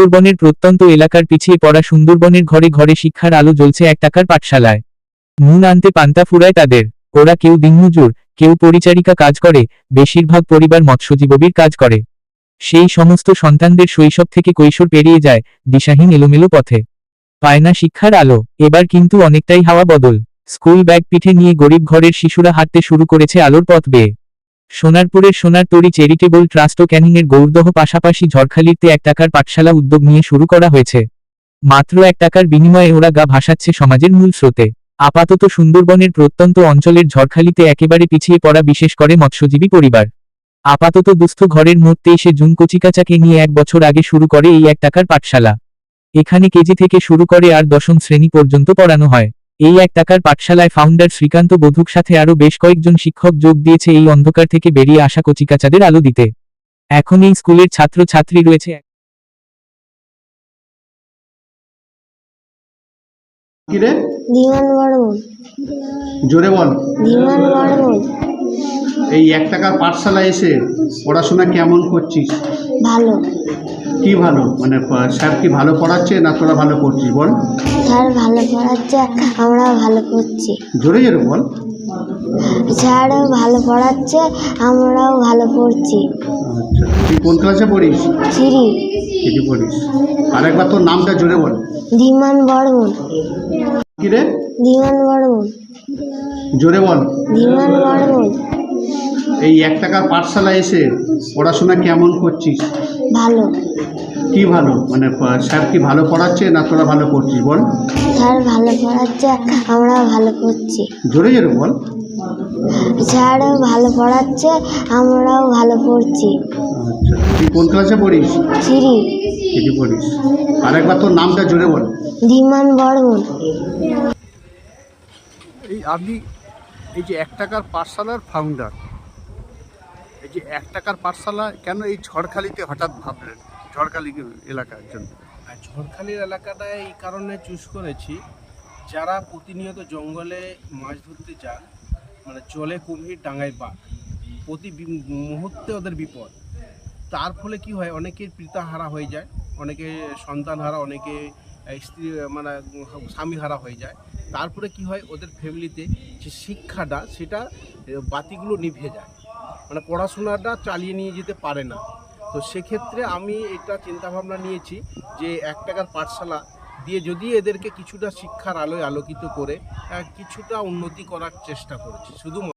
সুন্দরবনের প্রত্যন্ত এলাকার পিছিয়ে পড়া সুন্দরবনের ঘরে ঘরে শিক্ষার আলো জ্বলছে এক টাকার পাঠশালায়। নুন আনতে পান্তা ফুরায় তাদের। ওরা কেউ দিনমজুর, কেউ পরিচারিকা কাজ করে, বেশিরভাগ পরিবার মৎস্যজীবীর কাজ করে। সেই সমস্ত সন্তানদের শৈশব থেকে কৈশোর পেরিয়ে যায় দিশাহীন এলোমেলো পথে। পায় না শিক্ষার আলো, এবার কিন্তু অনেকটাই হাওয়া বদল। স্কুল ব্যাগ পিঠে নিয়ে গরিব ঘরের শিশুরা হাঁটতে শুরু করেছে আলোর পথ বেয়ে। সোনারপুরের সোনার তরি চ্যারিটেবল ট্রাস্ট ও ক্যানিংয়ের গৌরদহ পাশাপাশি ঝড়খালিতে এক টাকার পাঠশালা উদ্যোগ নিয়ে শুরু করা হয়েছে। মাত্র এক টাকার বিনিময়ে ওরা গা ভাসাচ্ছে সমাজের মূল স্রোতে। আপাতত সুন্দরবনের প্রত্যন্ত অঞ্চলের ঝড়খালিতে একেবারে পিছিয়ে পড়া বিশেষ করে মৎস্যজীবী পরিবার। আপাতত দুস্থ ঘরের মোট তেইশে জুন কচিকাচাকে নিয়ে এক বছর আগে শুরু করে এই এক টাকার পাঠশালা। এখানে কেজি থেকে শুরু করে আর দশম শ্রেণি পর্যন্ত পড়ানো হয়। এই এক টাকার পাঠশালায় ফাউন্ডার শ্রীকান্ত বধুক সাথে আরও বেশ কয়েকজন শিক্ষক যোগ দিয়েছে এই অন্ধকার থেকে বেরিয়ে আসা কচিকাচাদের আলো দিতে। এখন এই স্কুলের ছাত্র ছাত্রী রয়েছে জোরে বল। বিমান বর্মন এই এক টাকার পাঠশালা এসে পড়াশোনা কেমন করছিস? ভালো। কি ভালো? মানে স্যার কি ভালো পড়াচ্ছে না তোরা ভালো করছিস বল। স্যার ভালো পড়াচ্ছে আমরাও ভালো পড়ছি। জোরে জোরে বল। স্যার ভালো পড়াচ্ছে আমরাও ভালো পড়ছি। আচ্ছা তুই কোন ক্লাসে পড়িস? সিঁড়ি কেজি পড়িস? আরেকবার তোর নামটা জোরে বল। ধীমান বর্মন। কিরে ধীমান বর্মন। জোরে বল। ধীমান বর্মন। এই এক টাকার পাঠশালা এসে পড়াশোনা কেমন করছিস? ভালো। কি ভালো? মানে স্যার কি ভালো পড়াচ্ছে না তোরা ভালো করছিস বল। স্যার ভালো পড়াচ্ছে আমরাও ভালো পড়ছি। জোরে জোরে বল। স্যার ভালো পড়াচ্ছে আমরাও ভালো পড়ছি। আচ্ছা তুই কোন ক্লাসে পড়িস? সিঁড়ি কেজি পড়িস? আরেকবার তোর নামটা জোরে বল। ধীমান বর্মন। এই আপনি এই যে এক টাকার পাঠশালার ফাউন্ডার যে এক টাকার পাঠশালা কেন এই ঝড়খালিতে হঠাৎ ভাবলেন? ঝড়খালি এলাকার জন্য। ঝড়খালির এলাকাটা এই কারণে চুজ করেছি, যারা প্রতিনিয়ত জঙ্গলে মাছ ধরতে যান মানে জলে কুমির, ডাঙায় বাঘ, প্রতি মুহূর্তে ওদের বিপদ। তার ফলে কি হয়, অনেকের পিতা হারা হয়ে যায়, অনেকে সন্তান হারা অনেকে স্ত্রী মানে স্বামী হারা হয়ে যায়। তারপরে কি হয়, ওদের ফ্যামিলিতে যে শিক্ষাটা, সেটা বাতিগুলো নিভে যায়। মানে পড়াশোনাটা চালিয়ে নিয়ে যেতে পারে না। তো সেক্ষেত্রে আমি এটা চিন্তাভাবনা নিয়েছি যে এক টাকার পাঠশালা দিয়ে যদি এদেরকে কিছুটা শিক্ষার আলোয় আলোকিত করে কিছুটা উন্নতি করার চেষ্টা করেছি। শুধু